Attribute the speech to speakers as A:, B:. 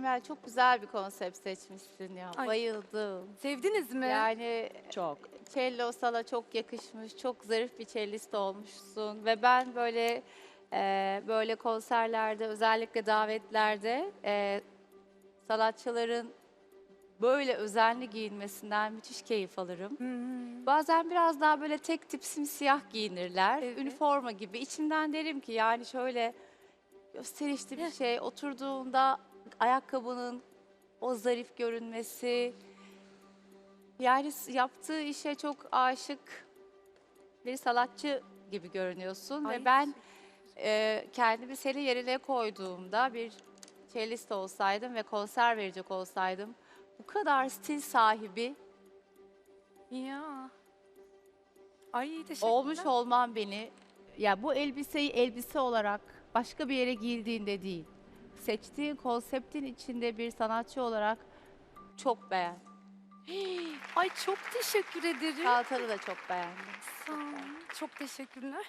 A: Emel çok güzel bir konsept seçmişsin ya.
B: Ay.
A: Bayıldım.
B: Sevdiniz mi?
A: Yani
C: Çok.
A: cello sana çok yakışmış, çok zarif bir cellist olmuşsun ve ben böyle e, böyle konserlerde özellikle davetlerde e, sanatçıların böyle özenli giyinmesinden müthiş keyif alırım. Bazen biraz daha böyle tek tip simsiyah giyinirler.
B: Evet.
A: Üniforma gibi. İçimden derim ki yani şöyle gösterişli bir şey. Oturduğunda ayakkabının o zarif görünmesi. Yani yaptığı işe çok aşık bir sanatçı gibi görünüyorsun.
B: Ay,
A: Ve ben e, kendimi senin yerine koyduğumda bir cellist olsaydım ve konser verecek olsaydım bu kadar stil sahibi
B: Ya. Ay teşekkürler.
A: olmuş olman beni ya bu elbiseyi elbise olarak başka bir yere giydiğinde değil seçtiğin konseptin içinde bir sanatçı olarak çok beğen.
B: Ay çok teşekkür ederim.
A: Çantanı da çok beğendim.
B: Sağ olun. Çok teşekkürler.